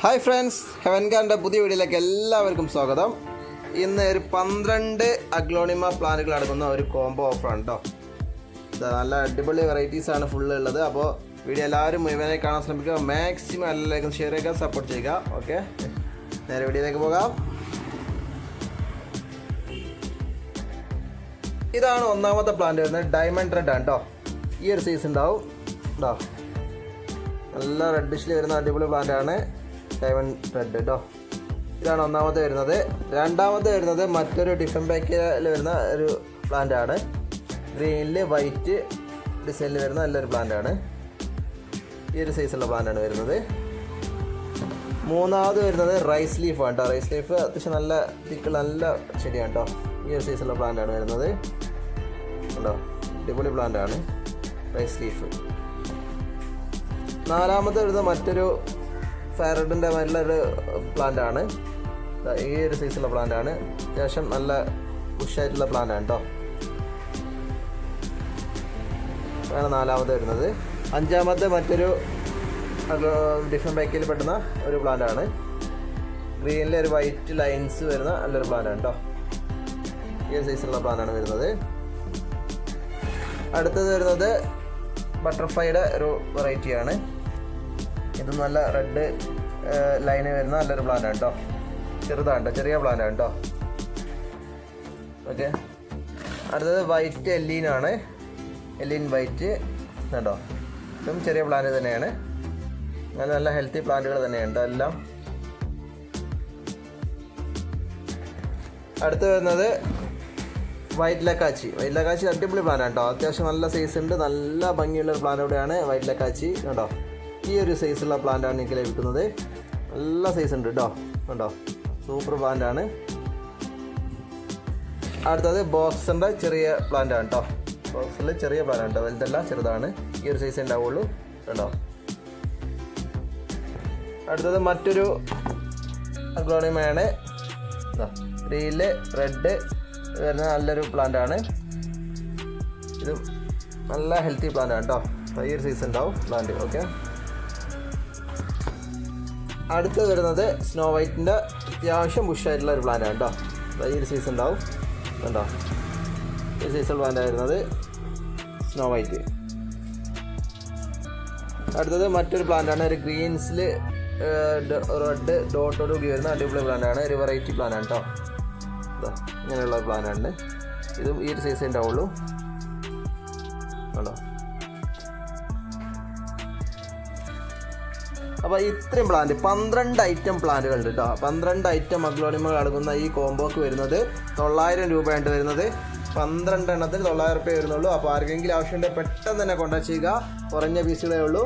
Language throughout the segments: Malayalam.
ഹായ് ഫ്രണ്ട്സ് ഹെവൻ ഗാന്റെ പുതിയ വീഡിയോയിലേക്ക് എല്ലാവർക്കും സ്വാഗതം. ഇന്ന് ഒരു പന്ത്രണ്ട് അഗ്ലോണിമ പ്ലാനുകൾ അടങ്ങുന്ന ഒരു കോംബോ ഓഫറാണ് കേട്ടോ നല്ല അടിപൊളി വെറൈറ്റീസ് ആണ് ഫുള്ള് ഉള്ളത്. അപ്പോൾ വീഡിയോ എല്ലാവരും മുഴുവനെ കാണാൻ ശ്രമിക്കുക. മാക്സിമം എല്ലാവർക്കും ഷെയർ ചെയ്യുക സപ്പോർട്ട് ചെയ്യുക. ഓക്കെ നേരെ വീഡിയോയിലേക്ക് പോകാം. ഇതാണ് ഒന്നാമത്തെ പ്ലാന്റ് വരുന്നത്. ഡയമണ്ട് റെഡ് ആണ് ഈ ഒരു സൈസ് ഉണ്ടാവും. ഉണ്ടോ നല്ല റെഡ് റെഡിഷിൽ വരുന്ന അടിപൊളി പ്ലാന്റ് ആണ്. ഡയമണ്ട് റെഡ് കേട്ടോ ഇതാണ് ഒന്നാമത്തെ വരുന്നത്. രണ്ടാമത്തെ വരുന്നത് മറ്റൊരു ഡിഫൻ പാക്കിൽ വരുന്ന ഒരു പ്ലാന്റ് ആണ്. ഗ്രീനിൽ വൈറ്റ് ഡിസൈനിൽ വരുന്ന നല്ലൊരു പ്ലാന്റ് ആണ്. ഈ ഒരു സൈസുള്ള പ്ലാന്റ് ആണ് വരുന്നത്. മൂന്നാമത് വരുന്നത് റൈസ് ലീഫ് ആണ് റൈസ് ലീഫ് അത്യാവശ്യം നല്ല തിക്ക് നല്ല ചെടിയാണ് കേട്ടോ ഈ ഒരു സൈസുള്ള പ്ലാന്റ് ആണ് വരുന്നത്. ഉണ്ടോ അടിപൊളി പ്ലാന്റ് ആണ്. റൈസ് ലീഫ് നാലാമത് വരുന്നത് മറ്റൊരു ഫാരഡിന്റെ നല്ലൊരു പ്ലാന്റ് ആണ് ഈ ഒരു സൈസുള്ള പ്ലാന്റ് ആണ് അത്യാവശ്യം നല്ല ഉഷായിട്ടുള്ള പ്ലാന്റ് ആണ് കേട്ടോ ആണ് നാലാമത് വരുന്നത്. അഞ്ചാമത്തെ മറ്റൊരു ഡിഫറെന്റ് ബൈക്കിൽ പെടുന്ന ഒരു പ്ലാന്റ് ആണ് ഗ്രീനിൽ ഒരു വൈറ്റ് ലൈൻസ് വരുന്ന നല്ലൊരു പ്ലാന്റ് ആണ് കേട്ടോ ഈ ഒരു സൈസുള്ള പ്ലാന്റ് ആണ് വരുന്നത്. അടുത്തത് വരുന്നത് ബട്ടർഫ്ലൈയുടെ ഒരു വെറൈറ്റിയാണ് ഇത് നല്ല റെഡ് ലൈന് വരുന്ന നല്ലൊരു പ്ലാന്റ് ആണ് കേട്ടോ ചെറുതാണ് ചെറിയ പ്ലാന്റ് ആണ് കേട്ടോ ഓക്കെ അടുത്തത് വൈറ്റ് എല്ലീനാണ് എല്ലീൻ വൈറ്റ് കേട്ടോ ഇതും ചെറിയ പ്ലാന്റ് തന്നെയാണ്. നല്ല നല്ല ഹെൽത്തി പ്ലാന്റുകൾ തന്നെയുണ്ട് എല്ലാം. അടുത്ത് വരുന്നത് വൈറ്റ് ലക്കാച്ചി. വൈറ്റ് ലക്കാച്ചി അടിപൊളി പ്ലാൻ കേട്ടോ അത്യാവശ്യം നല്ല സൈസ് ഉണ്ട്. നല്ല ഭംഗിയുള്ള ഒരു പ്ലാൻ കൂടെയാണ് വൈറ്റ് ലക്കാച്ചി. കേട്ടോ ഈ ഒരു സൈസുള്ള പ്ലാന്റാണ് എനിക്ക് ലഭിക്കുന്നത് നല്ല സൈസ് ഉണ്ട് കേട്ടോ കേട്ടോ സൂപ്പർ പ്ലാന്റ് ആണ്. അടുത്തത് ബോക്സിന്റെ ചെറിയ പ്ലാന്റ് ആണ് കേട്ടോ ബോക്സിൽ ചെറിയ പ്ലാന്റ് ആണ് കേട്ടോ വലുതല്ല ചെറുതാണ്. ഈ ഒരു സൈസ് ഉണ്ടാവുള്ളൂ. കേട്ടോ അടുത്തത് മറ്റൊരു അഗ്ലോണിമയാണ് ഗ്രീനിൽ റെഡ് വരുന്ന നല്ലൊരു പ്ലാന്റ് ആണ്. ഇത് നല്ല ഹെൽത്തി പ്ലാന്റ് ആണ് കേട്ടോ ഈ ഒരു സൈസ് ഉണ്ടാവും പ്ലാന്റ് ഓക്കെ അടുത്ത് വരുന്നത് സ്നോ വൈറ്റിന്റെ അത്യാവശ്യം ബുഷായിട്ടുള്ള ഒരു പ്ലാന്റാണ് കേട്ടോ ഈ ഒരു സൈസ് ഉണ്ടാവും. കണ്ടോ? ഈ സീസൺ പ്ലാന്റ് വരുന്നത് സ്നോ വൈറ്റ് അടുത്തത് മറ്റൊരു പ്ലാന്റാണ് ഒരു ഗ്രീൻസിൽ റെഡ് ഡോട്ടോട് കൂടി വരുന്ന അടിപൊളി പ്ലാന്റ് ആണ്. ഒരു വെറൈറ്റി പ്ലാനാണ് ആണ് കേട്ടോ ഇങ്ങനെയുള്ള പ്ലാനാണ് ഇതും ഈ ഒരു സീസൺ ഉണ്ടാവുള്ളൂ കണ്ടോ? അപ്പോൾ ഇത്രയും പ്ലാന്റ് പന്ത്രണ്ട് ഐറ്റം പ്ലാന്റുകൾ ഉണ്ട് കേട്ടോ പന്ത്രണ്ട് ഐറ്റം അഗ്ലോണിമകൾ അടങ്ങുന്ന ഈ കോംബോക്ക് വരുന്നത് തൊള്ളായിരം രൂപയാണ് വരുന്നത്. പന്ത്രണ്ട് എണ്ണത്തിൽ തൊള്ളായിരം റുപ്യ വരുന്നുള്ളൂ. അപ്പോൾ ആർക്കെങ്കിലും ആവശ്യമുണ്ടെങ്കിൽ പെട്ടെന്ന് തന്നെ കോൺടാക്ട് ചെയ്യുക. കുറഞ്ഞ പീസുകളേ ഉള്ളൂ.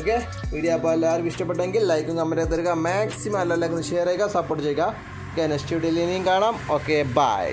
ഓക്കെ വീഡിയോ അപ്പോൾ എല്ലാവർക്കും ഇഷ്ടപ്പെട്ടെങ്കിൽ ലൈക്കും കമന്റ് തരിക. മാക്സിമം എല്ലാവർക്കും ഷെയർ ചെയ്യുക സപ്പോർട്ട് ചെയ്യുക. ഓക്കെ നെക്സ്റ്റ് വീഡിയോയിൽ ഇനിയും കാണാം. Okay bye